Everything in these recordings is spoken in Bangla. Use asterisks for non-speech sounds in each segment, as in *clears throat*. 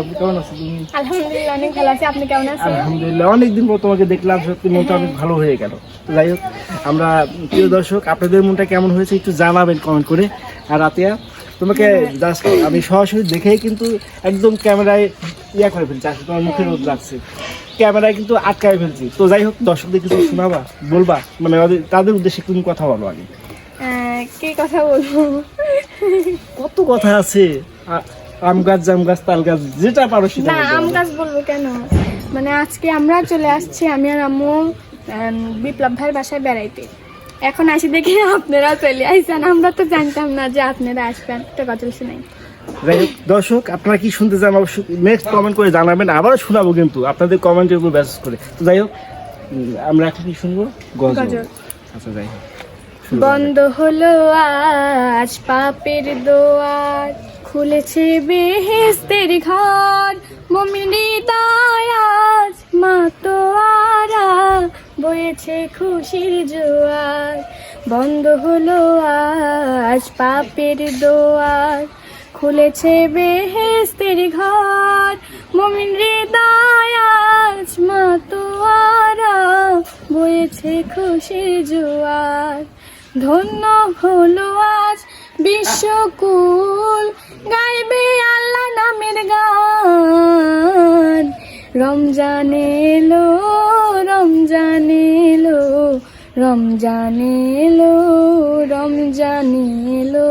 আছি কেমন আছো তুমি আলহামদুলিল্লাহ অনেক ভালো আছি। আপনি কেমন আছেন? আলহামদুলিল্লাহ অনেকদিন পর তোমাকে দেখলাম সত্যি মনটা অনেক ভালো হয়ে গেল। তো যাই হোক আমরা প্রিয় দর্শক আপনাদের মনটা কেমন হয়েছে একটু জানাবেন কমেন্ট করে। আর রাতিয়া তোমাকে জাস্ট আমি সরাসরি দেখেই কিন্তু একদম ক্যামেরায় ইয়া করে ফেলছি আসলে তোমার মুখে রোদ লাগছে। ক্যামেরায় কিন্তু আটকায় ফেলছি। তো যাই হোক দর্শকদের কিছু শোনাবা বলবা মানে তাদের উদ্দেশ্যে তুমি কথা বলো আগে? কি কথা বলব? কত কথা আছে? আম গাছ জাম গাছ তাল গাছ যেটা পারো সেটা না আম গাছ বলব কেন? মানে আজকে আমরা চলে আসছি আমি আর আম্মু আম, বিপ্লব ভাইয়ের বাসায় বেড়াইতে। এখন আসি দেখি আপনারা চলে আইসেন আমরা তো জানতাম না যে আপনারা আসবেন তো কথা বলছি নাই। দর্শক আপনারা কি শুনতে চান অবশ্যই নেক্সট কমেন্ট করে জানাবেন আবারও শোনাবো কিন্তু আপনাদের কমেন্টের উপর ব্যাস করে। তো যাই হোক আমরা এখন কি শুনব? গজল। আচ্ছা যাই হোক বন্ধ হলো আজ পাপের দোয়ার। খুলেছে বেহেস্তের ঘর। মমিনি আজ মা তো আরা বয়েছে খুশির জোয়ার। বন্ধ হলো আজ পাপের দোয়ার। খুলেছে বেহেস্তের ঘর। মমিন মা তো আরা বয়েছে খুশির জোয়ার। ধন্য হলো আজ বিশ্বকুল গাইবে আল্লাহ নামের গান। রমজান এলো রমজান এলো রমজান এলো রমজান এলো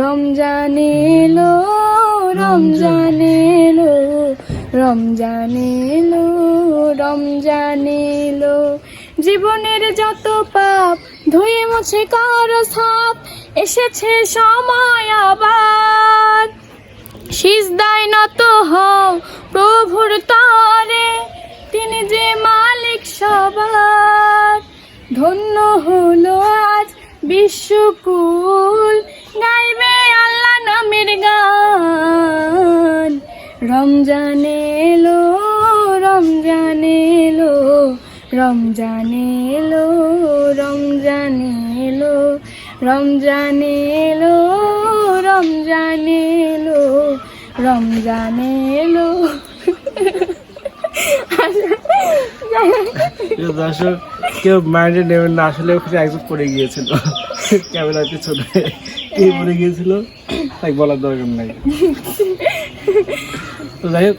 রমজান এলো রমজান এলো রমজান এলো রমজান এলো। জীবনের যত পাপ, ধুয়ে মুছে কর সাপ, এসেছে সময় আবার। সিজদায় নত হও প্রভুর তরে, তিনি যে মালিক সবার। ধন্য হলো আজ বিশ্বকুল, গাইবে আল্লাহ নামের গান। রমজান এলো রমজান এলো রমজান এলো রমজান এলো রমজান এলো রমজান এলো। দর্শক কেউ মাইন্ডে নেবেন না আসলে ওখানে একজন পড়ে গিয়েছিল। ক্যামেরার পিছনে। কে পড়ে গিয়েছিল? তাই বলার দরকার নাই। তো যাই হোক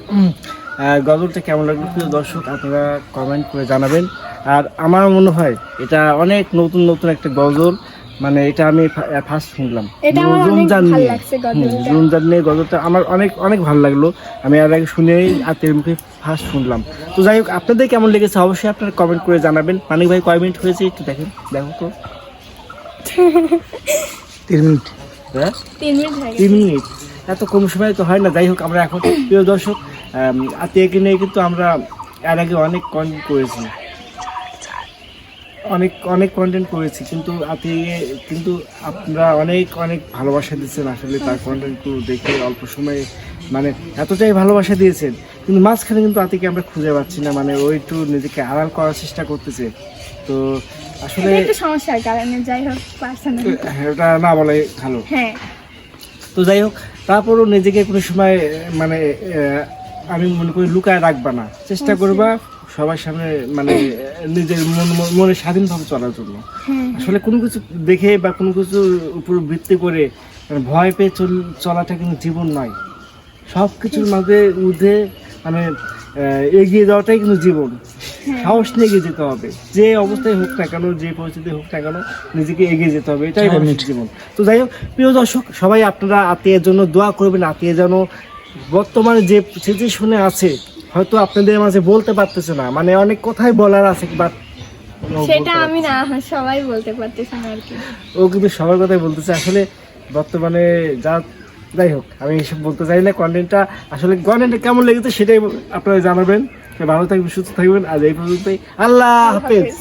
গজলটা কেমন লাগল প্রিয় দর্শক আপনারা কমেন্ট করে জানাবেন। আর আমার মনে হয় এটা অনেক নতুন নতুন একটা গজল। মানে এটা আমি ফার্স্ট শুনলাম। এটা আমার রমজান নিয়ে। লাগছে হুম, গজলটা। রমজান নিয়ে গজলটা আমার অনেক অনেক ভালো লাগল। আমি আর আগে শুনেই হাতের মুখে ফার্স্ট শুনলাম। তো যাই হোক আপনাদের কেমন লেগেছে অবশ্যই আপনারা কমেন্ট করে জানাবেন। মানিক ভাই কয় মিনিট হয়েছে একটু দেখেন। দেখো তো। *laughs* তিন মিনিট। হ্যাঁ? তিন মিনিট তিন মিনিট। এত কম সময় তো হয় না যাই হোক আমরা এখন *clears throat* প্রিয় দর্শক আত্মীয়কে নিয়ে কিন্তু আমরা এর আগে অনেক কন্টেন্ট করেছি। অনেক অনেক কন্টেন্ট করেছি কিন্তু আত্মীয় কিন্তু আপনারা অনেক অনেক ভালোবাসা দিচ্ছেন আসলে তার কন্টেন্টগুলো দেখে অল্প সময়ে মানে এতটাই ভালোবাসা দিয়েছেন কিন্তু মাঝখানে কিন্তু আতিকে আমরা খুঁজে পাচ্ছি না মানে ওই একটু নিজেকে আড়াল করার চেষ্টা করতেছে। তো আসলে সমস্যার কারণে যাই হোক পার্সোনাল এটা না বলে ভালো। হ্যাঁ। তো যাই হোক তারপরও নিজেকে কোনো সময় মানে আমি মনে করি লুকায় রাখবা না। চেষ্টা করবা সবার সামনে মানে নিজের মন মনে স্বাধীনভাবে চলার জন্য। আসলে কোনো কিছু দেখে বা কোনো কিছুর উপর ভিত্তি করে মানে ভয় পেয়ে চল- চলাটা কিন্তু জীবন নয়। সব কিছুর মাঝে উঠে মানে এগিয়ে যাওয়াটাই কিন্তু জীবন। সাহস নিয়ে এগিয়ে যেতে হবে। যে অবস্থায় হোক না কেন যে পরিস্থিতি হোক না কেন নিজেকে এগিয়ে যেতে হবে। এটাই মানুষের জীবন। তো যাই হোক প্রিয় দর্শক সবাই আপনারা আত্মীয়ের জন্য দোয়া করবেন আত্মীয় যেন বর্তমানে যে সিচুয়েশনে আছে হয়তো আপনাদের মাঝে বলতে পারতেছে না। মানে অনেক কথাই বলার আছে বাট সেটা আমি না সবাই বলতে পারতেছি না আর কি। ও কিন্তু সবার কথাই বলতেছে। আসলে বর্তমানে যা যাই হোক আমি এসব বলতে চাই না। কন্টেন্টটা আসলে কন্টেন্টটা কেমন লেগেছে সেটাই আপনারা জানাবেন। ভালো থাকবেন সুস্থ থাকবেন আজ এই পর্যন্তই। আল্লাহ হাফেজ।